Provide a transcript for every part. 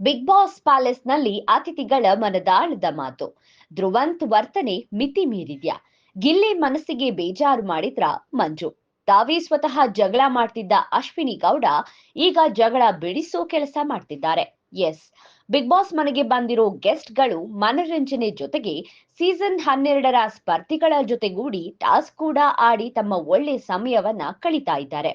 Big boss ಪ್ಯಾಲೇಸ್ನಲ್ಲಿ ಅತಿಥಿಗಳ ಮನದಾಳದ ಮಾತು. ಧ್ರುವಂತ್ ವರ್ತನೆ ಮಿತಿ ಮೀರಿದ್ಯಾ? ಗಿಲ್ಲಿ ಮನಸ್ಸಿಗೆ ಬೇಜಾರು ಮಾಡಿದ್ರ ಮಂಜು? ತಾವೇ ಸ್ವತಃ ಜಗಳ ಮಾಡ್ತಿದ್ದ ಅಶ್ವಿನಿ ಗೌಡ ಈಗ ಜಗಳ ಬಿಡಿಸೋ ಕೆಲಸ ಮಾಡ್ತಿದ್ದಾರೆ. ಎಸ್. ಬಿಗ್ ಬಾಸ್ ಮನೆಗೆ ಬಂದಿರೋ ಗೆಸ್ಟ್ಗಳು ಮನರಂಜನೆ ಜೊತೆಗೆ ಸೀಸನ್ ಹನ್ನೆರಡರ ಸ್ಪರ್ಧಿಗಳ ಜೊತೆಗೂಡಿ ಟಾಸ್ಕ್ ಕೂಡ ಆಡಿ ತಮ್ಮ ಒಳ್ಳೆ ಸಮಯವನ್ನ ಕಳೀತಾ ಇದ್ದಾರೆ.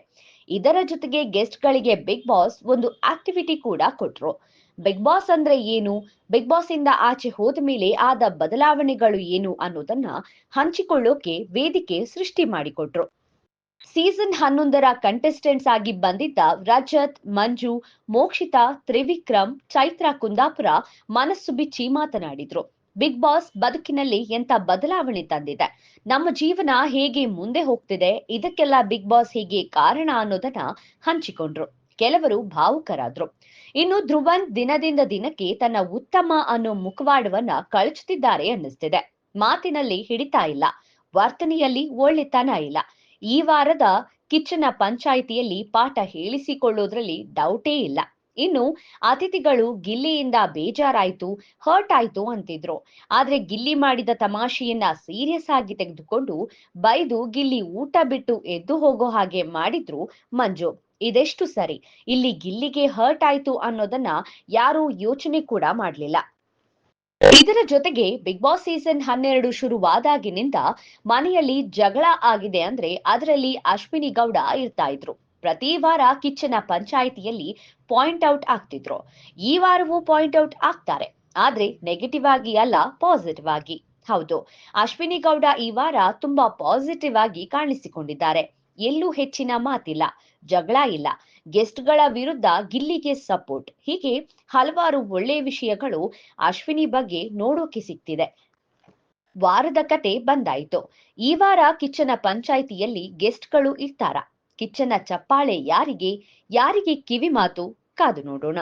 ಇದರ ಜೊತೆಗೆ ಗೆಸ್ಟ್ ಗಳಿಗೆ ಬಿಗ್ ಬಾಸ್ ಒಂದು ಆಕ್ಟಿವಿಟಿ ಕೂಡ ಕೊಟ್ರು. ಬಿಗ್ ಬಾಸ್ ಅಂದ್ರೆ ಏನು? ಬಿಗ್ ಬಾಸ್ ಇಂದ ಆಚೆ ಹೋದ ಮೇಲೆ ಆದ ಬದಲಾವಣೆಗಳು ಏನು ಅನ್ನೋದನ್ನ ಹಂಚಿಕೊಳ್ಳೋಕೆ ವೇದಿಕೆ ಸೃಷ್ಟಿ ಮಾಡಿಕೊಟ್ರು. ಸೀಸನ್ ಹನ್ನೊಂದರ ಕಂಟೆಸ್ಟೆಂಟ್ಸ್ ಆಗಿ ಬಂದಿದ್ದ ರಜತ್, ಮಂಜು, ಮೋಕ್ಷಿತಾ, ತ್ರಿವಿಕ್ರಮ್, ಚೈತ್ರ ಕುಂದಾಪುರ ಮನಸ್ಸು ಬಿಚ್ಚಿ ಮಾತನಾಡಿದ್ರು. ಬಿಗ್ ಬಾಸ್ ಬದುಕಿನಲ್ಲಿ ಎಂತ ಬದಲಾವಣೆ ತಂದಿದೆ? ನಮ್ಮ ಜೀವನ ಹೇಗೆ ಮುಂದೆ ಹೋಗ್ತಿದೆ? ಇದಕ್ಕೆಲ್ಲ ಬಿಗ್ ಬಾಸ್ ಹೇಗೆ ಕಾರಣ ಅನ್ನೋದನ್ನ ಹಂಚಿಕೊಂಡ್ರು. ಕೆಲವರು ಭಾವುಕರಾದ್ರು. ಇನ್ನು ಧ್ರುವನ್ ದಿನದಿಂದ ದಿನಕ್ಕೆ ತನ್ನ ಉತ್ತಮ ಅನ್ನೋ ಮುಖವಾಡವನ್ನ ಕಳಚುತ್ತಿದ್ದಾರೆ ಅನ್ನಿಸ್ತಿದೆ. ಮಾತಿನಲ್ಲಿ ಹಿಡಿತಾ ಇಲ್ಲ. ವರ್ತನೆಯಲ್ಲಿ ಒಳ್ಳೆತನ ಇಲ್ಲ. ಈ ವಾರದ ಕಿಚ್ಚನ ಪಂಚಾಯಿತಿಯಲ್ಲಿ ಪಾಠ ಹೇಳಿಸಿಕೊಳ್ಳೋದ್ರಲ್ಲಿ ಡೌಟೇ ಇಲ್ಲ. ಇನ್ನು ಅತಿಥಿಗಳು ಗಿಲ್ಲಿಯಿಂದ ಬೇಜಾರಾಯ್ತು ಹರ್ಟ್ ಆಯ್ತು ಅಂತಿದ್ರು. ಆದ್ರೆ ಗಿಲ್ಲಿ ಮಾಡಿದ ತಮಾಷೆಯನ್ನ ಸೀರಿಯಸ್ ಆಗಿ ತೆಗೆದುಕೊಂಡು ಬೈದು ಗಿಲ್ಲಿ ಊಟ ಬಿಟ್ಟು ಎದ್ದು ಹೋಗೋ ಹಾಗೆ ಮಾಡಿದ್ರು ಮಂಜು. ಇದೆಷ್ಟು ಸರಿ. ಇಲ್ಲಿ ಗಿಲ್ಲಿಗೆ ಹರ್ಟ್ ಆಯ್ತು ಅನ್ನೋದನ್ನ ಯಾರು ಯೋಚನೆ ಕೂಡ ಮಾಡ್ಲಿಲ್ಲ. ಇದರ ಜೊತೆಗೆ ಬಿಗ್ ಬಾಸ್ ಸೀಸನ್ ಹನ್ನೆರಡು ಶುರುವಾದಾಗಿನಿಂದ ಮನೆಯಲ್ಲಿ ಜಗಳ ಆಗಿದೆ ಅಂದ್ರೆ ಅದರಲ್ಲಿ ಅಶ್ವಿನಿ ಗೌಡ ಇರ್ತಾ ಇದ್ರು. ಪ್ರತಿ ವಾರ ಕಿಚ್ಚನ ಪಂಚಾಯಿತಿಯಲ್ಲಿ ಪಾಯಿಂಟ್ ಔಟ್ ಆಗ್ತಿದ್ರು. ಈ ವಾರವೂ ಪಾಯಿಂಟ್ ಔಟ್ ಆಗ್ತಾರೆ. ಆದ್ರೆ ನೆಗೆಟಿವ್ ಆಗಿ ಅಲ್ಲ ಪಾಸಿಟಿವ್ ಆಗಿ. ಹೌದು. ಅಶ್ವಿನಿ ಗೌಡ ಈ ವಾರ ತುಂಬಾ ಪಾಸಿಟಿವ್ ಆಗಿ ಕಾಣಿಸಿಕೊಂಡಿದ್ದಾರೆ. ಎಲ್ಲೂ ಹೆಚ್ಚಿನ ಮಾತಿಲ್ಲ, ಜಗಳ ಇಲ್ಲ. ಗೆಸ್ಟ್ಗಳ ವಿರುದ್ಧ ಗಿಲ್ಲಿಗೆ ಸಪೋರ್ಟ್ ಹೀಗೆ ಹಲವಾರು ಒಳ್ಳೆಯ ವಿಷಯಗಳು ಅಶ್ವಿನಿ ಬಗ್ಗೆ ನೋಡೋಕೆ ಸಿಗ್ತಿದೆ. ವಾರದ ಕತೆ ಬಂದಾಯಿತು. ಈ ವಾರ ಕಿಚ್ಚನ ಪಂಚಾಯಿತಿಯಲ್ಲಿ ಗೆಸ್ಟ್ಗಳು ಇರ್ತಾರ? ಕಿಚ್ಚನ ಚಪ್ಪಾಳೆ ಯಾರಿಗೆ ಯಾರಿಗೆ ಕಿವಿ ಮಾತು ಕಾದು ನೋಡೋಣ.